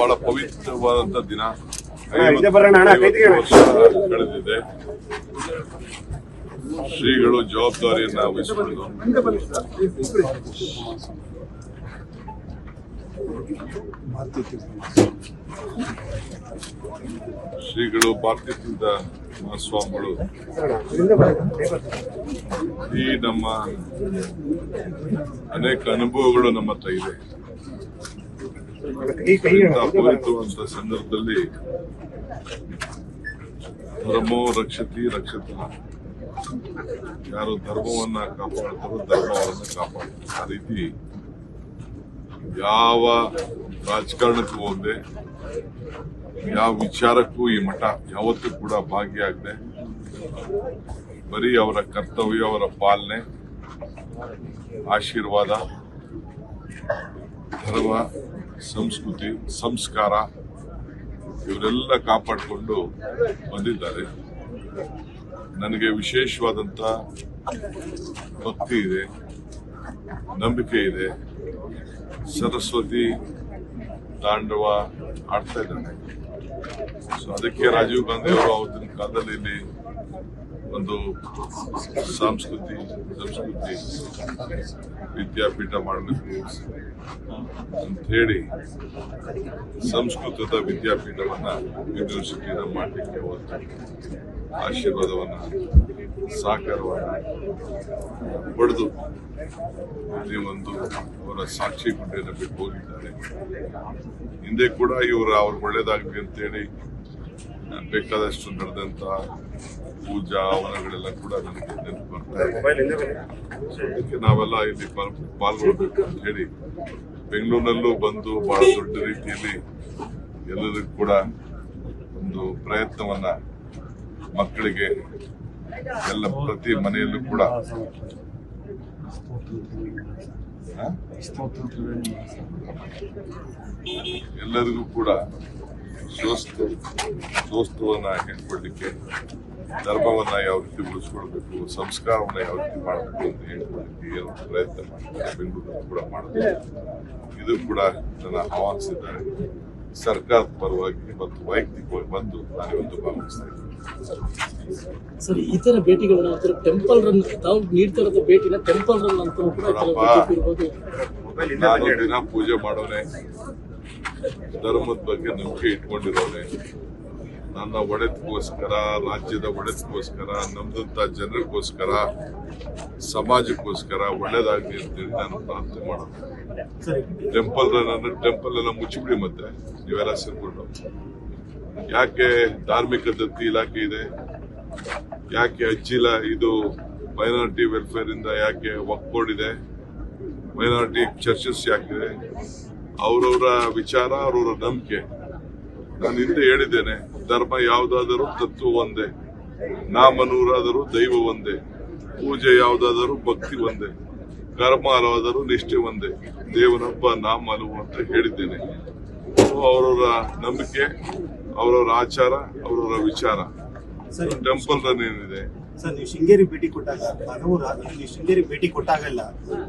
ಬಹಳ ಪವಿತ್ರವಾದಂತ ದಿನ. ಕಳೆದಿದೆ. ಶ್ರೀಗಳು ಜವಾಬ್ದಾರಿಯನ್ನ ವಹಿಸಿಕೊಂಡು. ಶ್ರೀಗಳು ಭಾರತೀಯ ಸ್ವಾಮಿಗಳು ಮಹಾಸ್ವಾಮಿಗಳು ಈ ನಮ್ಮ ಅನೇಕ ಅನುಭವಗಳು ನಮ್ಮ ಹತ್ರ ಇದೆ. ಸಂದರ್ಭದಲ್ಲಿ ಧರ್ಮೋ ರಕ್ಷತಿ ರಕ್ಷತ. ಯಾರು ಧರ್ಮವನ್ನ ಕಾಪಾಡ್ತಾರೋ ಧರ್ಮವನ್ನ ಕಾಪಾಡ್ತಾರೆ. ಆ ರೀತಿ ಯಾವ ರಾಜಕಾರಣಕ್ಕೂ ಹೋದೆ ಯಾವ ವಿಚಾರಕ್ಕೂ ಈ ಮಠ ಯಾವತ್ತೂ ಕೂಡ ಭಾಗಿಯಾಗದೆ, ಬರೀ ಅವರ ಕರ್ತವ್ಯ, ಅವರ ಪಾಲನೆ, ಆಶೀರ್ವಾದ ಧರ್ಮ, ಸಂಸ್ಕೃತಿ, ಸಂಸ್ಕಾರ, ಇವರೆಲ್ಲ ಕಾಪಾಡಿಕೊಂಡು ಬಂದಿದ್ದಾರೆ. ನನಗೆ ವಿಶೇಷವಾದಂತ ಭಕ್ತಿ ಇದೆ, ನಂಬಿಕೆ ಇದೆ. ಸರಸ್ವತಿ ತಾಂಡವ ಆಡ್ತಾ ಇದ್ದಾನೆ. ಸೊ ಅದಕ್ಕೆ ರಾಜೀವ್ ಗಾಂಧಿ ಅವರು ಅವತ್ತಿನ ಕಾಲದಲ್ಲಿ ಇಲ್ಲಿ ಒಂದು ಸಂಸ್ಕೃತಿ ಸಂಸ್ಕೃತಿ ವಿದ್ಯಾಪೀಠ ಮಾಡಬೇಕು ಅಂತ ಹೇಳಿ ಸಂಸ್ಕೃತದ ವಿದ್ಯಾಪೀಠವನ್ನ ಯೂನಿವರ್ಸಿಟಿನ ಮಾಡಲಿಕ್ಕೆ ಒಂದು ಆಶೀರ್ವಾದವನ್ನು ಸಾಕಾರವನ್ನು ಪಡೆದು ಇಲ್ಲಿ ಒಂದು ಅವರ ಸಾಕ್ಷಿ ಗುಡ್ಡೆಯನ್ನು ಬಿಟ್ಟು ಹೋಗಿದ್ದಾರೆ. ಹಿಂದೆ ಕೂಡ ಇವರು ಅವ್ರಿಗೆ ಒಳ್ಳೇದಾಗಲಿ ಅಂತೇಳಿ ಬೇಕಾದಷ್ಟು ನಡೆದಂತ ಪೂಜಾ ಅವನಗಳೆಲ್ಲ ಕೂಡ ನನಗೆ ನೆನಪು ಬರ್ತಾ ಇದೆ. ಅದಕ್ಕೆ ನಾವೆಲ್ಲ ಇಲ್ಲಿ ಪಾಲ್- ಪಾಲ್ಗೊಳ್ಬೇಕು ಅಂತ ಹೇಳಿ ಬೆಂಗಳೂರಿನಲ್ಲೂ ಬಂದು ಬಹಳ ದೊಡ್ಡ ರೀತಿಯಲ್ಲಿ ಎಲ್ಲರಿಗೂ ಕೂಡ ಒಂದು ಪ್ರಯತ್ನವನ್ನ ಮಕ್ಕಳಿಗೆ ಎಲ್ಲ ಪ್ರತಿ ಮನೆಯಲ್ಲೂ ಕೂಡ? ಎಲ್ಲರಿಗೂ ಕೂಡ ಸ್ವಸ್ಥ ಸ್ವಸ್ಥವನ್ನ ಹೇಳ್ಕೊಡ್ಲಿಕ್ಕೆ ಧರ್ಮವನ್ನ ಯಾವ ರೀತಿ ಉಳಿಸ್ಕೊಳ್ಬೇಕು ಸಂಸ್ಕಾರವನ್ನ ಯಾವ ರೀತಿ ಮಾಡಬೇಕು ಅಂತ ಹೇಳ್ಕೊಡ್ಲಿಕ್ಕೆ ಏನು ಪ್ರಯತ್ನ ಮಾಡ್ತಾರೆ? ಬೆಂಗಳೂರು ಕೂಡ ಮಾಡ್ತಾರೆ? ಇದು ಕೂಡ ನನ್ನ ಆಹ್ವಾನಿಸಿದ್ದಾರೆ. ಸರ್ಕಾರದ ಪರವಾಗಿ ಮತ್ತು ವೈಯಕ್ತಿಕವಾಗಿ ಬಂದು ನಾನು ಇವತ್ತು ಭಾವಿಸ್ತೇನೆ ಇದ್ದೀನಿ ಸರ್ ಒಂಥರ ಟೆಂಪಲ್ ರನ್ ತಾವು ನೀಡ್ತಿರೋದ ಭೇಟಿನ ಟೆಂಪಲ್ ರನ್ ಅಂತ ನಾನು ದಿನ ಪೂಜೆ ಮಾಡೋನೆ. ಧರ್ಮದ ಬಗ್ಗೆ ನಂಬಿಕೆ ಇಟ್ಕೊಂಡಿರೋನೆ. ನನ್ನ ಒಡೆತಕ್ಕೋಸ್ಕರ ರಾಜ್ಯದ ಒಡೆತಕ್ಕೋಸ್ಕರ ನಮ್ದಂತ ಜನರಿಗೋಸ್ಕರ, ಸಮಾಜಕ್ಕೋಸ್ಕರ ಒಳ್ಳೇದಾಗ್ಲಿ ಅಂತೇಳಿ ನಾನು ಪ್ರಾರ್ಥನೆ ಮಾಡೋದು. ಟೆಂಪಲ್ ನನ್ನ ಟೆಂಪಲ್ ಎಲ್ಲ ಮುಚ್ಚಿಬಿಡಿ ಮತ್ತೆ, ನೀವೆಲ್ಲ ಸೇರ್ಕೊಂಡು. ಯಾಕೆ ಧಾರ್ಮಿಕ ದತ್ತಿ ಇಲಾಖೆ ಇದೆ? ಯಾಕೆ ಅಜ್ಜಿಲ ಇದು ಮೈನಾರಿಟಿ ವೆಲ್ಫೇರ್ ಇಂದ ಯಾಕೆ ಒಕ್ಕೋಡಿದೆ ಇದೆ? ಮೈನಾರಿಟಿ ಚರ್ಚಸ್ ಯಾಕಿದೆ ಅವರವರ ವಿಚಾರ, ಅವರವರ ನಂಬಿಕೆ. ನಾನು ಹಿಂದೆ ಹೇಳಿದ್ದೇನೆ ಧರ್ಮ ಯಾವುದಾದರೂ ತತ್ವ ಒಂದೇ ನಾಮನೂರಾದರೂ ದೈವ ಒಂದೇ ಪೂಜೆ ಯಾವುದಾದರೂ ಭಕ್ತಿ ಒಂದೇ ಕರ್ಮ ಹಲವಾದರೂ ನಿಷ್ಠೆ ಒಂದೇ ದೇವನೊಬ್ಬ ನಾಮ ಹಲವು ಅಂತ ಹೇಳಿದ್ದೇನೆ. ಅವರವರ ನಂಬಿಕೆ ಅವರವರ ಆಚಾರ ಅವರವರ ವಿಚಾರ. ಟೆಂಪಲ್ ರನ್ ಏನಿದೆ ಸರ್ ನೀವು ಶೃಂಗೇರಿ ಭೇಟಿ ಕೊಟ್ಟಾಗ ಹಲವು ನೀವು ಶೃಂಗೇರಿ ಭೇಟಿ ಕೊಟ್ಟಾಗಲ್ಲ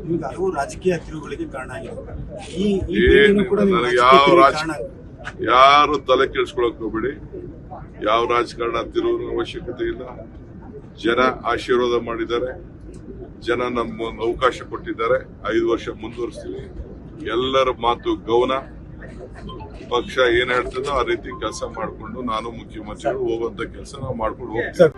ನಿಮ್ಗೆ ಹಲವು ರಾಜಕೀಯ ತಿರುವುಗಳಿಗೆ ಕಾರಣ ಆಗಿದೆ. ಈ ಕೂಡ ಯಾವ ರಾಜ ಯಾರು ತಲೆ ಕೆಡಿಸ್ಕೊಳಕ್ ಹೋಗ್ಬೇಡಿ. ಯಾವ ರಾಜಕಾರಣ ತಿರುವ ಅವಶ್ಯಕತೆ ಇಲ್ಲ. ಜನ ಆಶೀರ್ವಾದ ಮಾಡಿದ್ದಾರೆ. ಜನ ನಮ್ಮ ಅವಕಾಶ ಕೊಟ್ಟಿದ್ದಾರೆ. ಐದು ವರ್ಷ ಮುಂದುವರಿಸ್ತೀವಿ ಎಲ್ಲರ ಮಾತು ಗೌನ ಪಕ್ಷ ಏನ್ ಹೇಳ್ತದೋ ಆ ರೀತಿ ಕೆಲಸ ಮಾಡಿಕೊಂಡು ನಾನು ಮುಖ್ಯಮಂತ್ರಿಗಳು ಹೋಗುವಂತ ಕೆಲಸ ನಾವು ಮಾಡ್ಕೊಂಡು ಹೋಗ್ತೀವಿ.